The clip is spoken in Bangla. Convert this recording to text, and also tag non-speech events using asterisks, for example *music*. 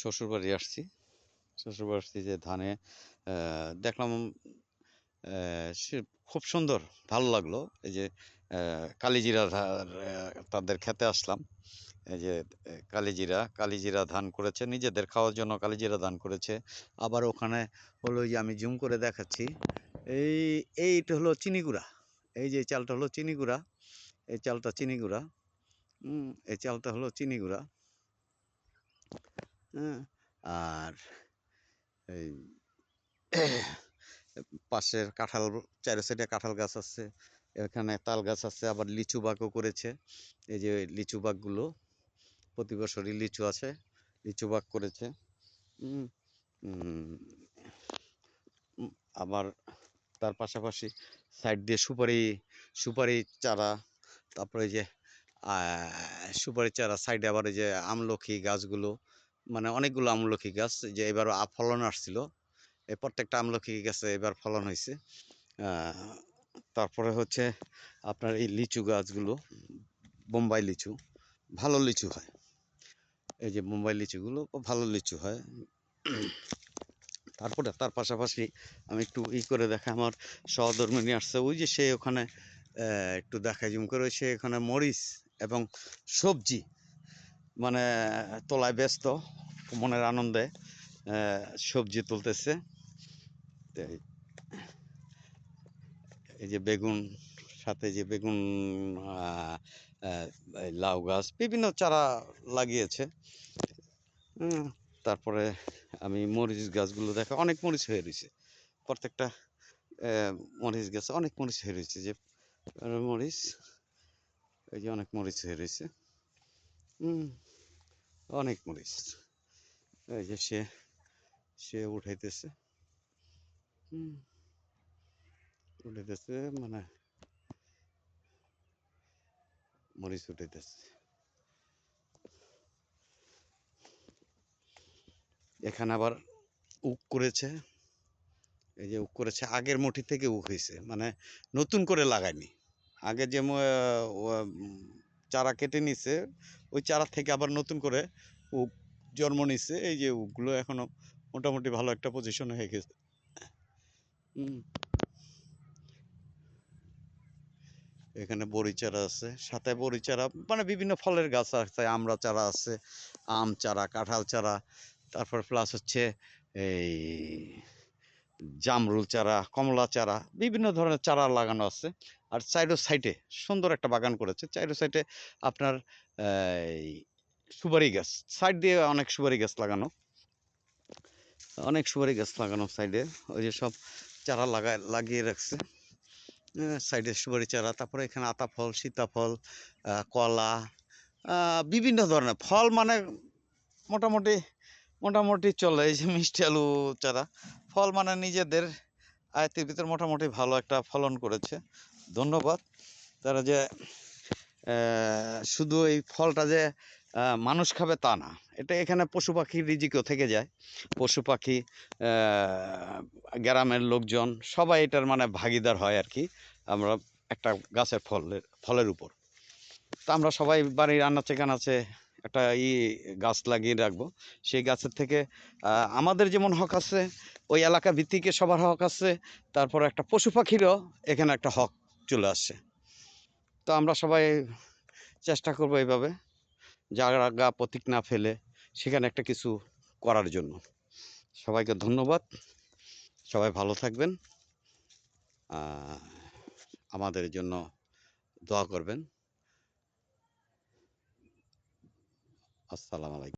শ্বশুরবাড়ি আসছি শ্বশুরবাড়ি আসছি যে ধানে দেখলাম সে খুব সুন্দর, ভালো লাগল। এই যে কালিজিরা তাদের খেতে আসলাম। এই যে, কালিজিরা কালিজিরা ধান করেছে, নিজেদের খাওয়ার জন্য কালিজিরা ধান করেছে। আবার ওখানে হলো যে আমি জুম করে দেখাচ্ছি, এই, এইটা হলো চিনিগুড়া এই যে চালটা হলো চিনিগুড়া এই চালটা চিনিগুড়া এই চালটা হলো চিনিগুড়া হ্যাঁ আর এই *clears throat* পাশের কাঁঠাল চারি সাইডে কাঁঠাল গাছ আছে, এখানে তাল গাছ আছে, আবার লিচু বাগও করেছে। এই যে লিচু বাগগুলো, প্রতি বছরই লিচু আছে লিচু বাগ করেছে। আবার তার পাশাপাশি সাইড দিয়ে সুপারি সুপারি চারা, তারপরে যে সুপারি চারা সাইডে আবার এই যে আমলকি গাছগুলো মানে অনেকগুলো আমলকি গাছ যে এবার ফলন আসছিল। এই প্রত্যেকটা আমলকি গাছে এবার ফলন হয়েছে তারপরে হচ্ছে আপনার এই লিচু গাছগুলো, বোম্বাই লিচু, ভালো লিচু হয়। এই যে বোম্বাই লিচুগুলো ভালো লিচু হয়। তারপরে তার পাশাপাশি আমি একটু ই করে দেখা আমার সহধর্মিনী আসছে, ওই যে সে ওখানে একটু দেখাই জুম করে, সে ওখানে মরিচ এবং সবজি মানে তোলায় ব্যস্ত, মনের আনন্দে সবজি তুলতেছে। এই- যে বেগুন, সাথে যে বেগুন লাউ গাছ, বিভিন্ন চারা লাগিয়েছে। তারপরে আমি মরিচ গাছগুলো দেখা, অনেক মরিচ হয়ে রয়েছে। প্রত্যেকটা মরিচ গাছে অনেক মরিচ হয়ে রয়েছে যে, মরিচ, এই যে অনেক মরিচ হয়ে রয়েছে। হুম অনেক মরিচ। এই যে সে সে উঠাইতেছে। উঠাইতেছে মানে মরিচ উঠাইতেছে। এখানে আবার উক করেছে। এই যে উক করেছে, আগের মুঠি থেকে উক হয়েছে মানে নতুন করে লাগায়নি। আগে যে চারা কেটে নিছে। ওই চারা থেকে আবার নতুন করে উক জন্ম নিচ্ছে এই যে উকগুলো এখনও মোটামুটি ভালো একটা পজিশন হয়ে গেছে। এখানে বড়ি চারা আছে। সাথে বড়ি চারা মানে বিভিন্ন ফলের গাছ আছে। আমড়া চারা আছে, আম চারা, কাঁঠাল চারা। তারপর প্লাস হচ্ছে এই জামরুল চারা, কমলা চারা, বিভিন্ন ধরনের চারা লাগানো আছে। আর চাইরো সাইডে সুন্দর একটা বাগান করেছে। চাইরো সাইডে আপনার সুপারি গাছ, সাইড দিয়ে অনেক সুপারি গাছ লাগানো। অনেক সুপারি গাছ লাগানো সাইডে। ওই যে সব চারা লাগায় লাগিয়ে রাখছে। সাইডে সুপারি চারা, তারপরে এখানে আতা ফল সীতাফল কলা বিভিন্ন ধরনের ফল মানে মোটামুটি মোটামুটি চলে। এই যে মিষ্টি আলু চারা, ফল মানে নিজেদের আয়ত্তের ভিতরে মোটামুটি ভালো একটা ফলন করেছে। ধন্যবাদ। তারা যে শুধু এই ফলটা যে মানুষ খাবে তা না, এটা এখানে পশু পাখির রিজিকও থেকে যায়। পশু পাখি গ্রামের লোকজন, সবাই এটার মানে ভাগিদার হয় আর কি আমরা একটা গাছের ফলের ফলের উপর। তা আমরা সবাই বাড়ির আনাচে কানাচে একটা ই গাছ লাগিয়ে রাখব। সেই গাছের থেকে আমাদের যেমন হক আছে, ওই এলাকা ভিত্তিকে সবার হক আছে, তারপর একটা পশু পাখিরও এখানে একটা হক। চলে আসছে। তো আমরা সবাই চেষ্টা করব এইভাবে জায়গা প্রতীক না ফেলে সেখানে একটা কিছু করার জন্য। সবাইকে ধন্যবাদ। সবাই ভালো থাকবেন। আমাদের জন্য দোয়া করবেন। আসসালামু আলাইকুম।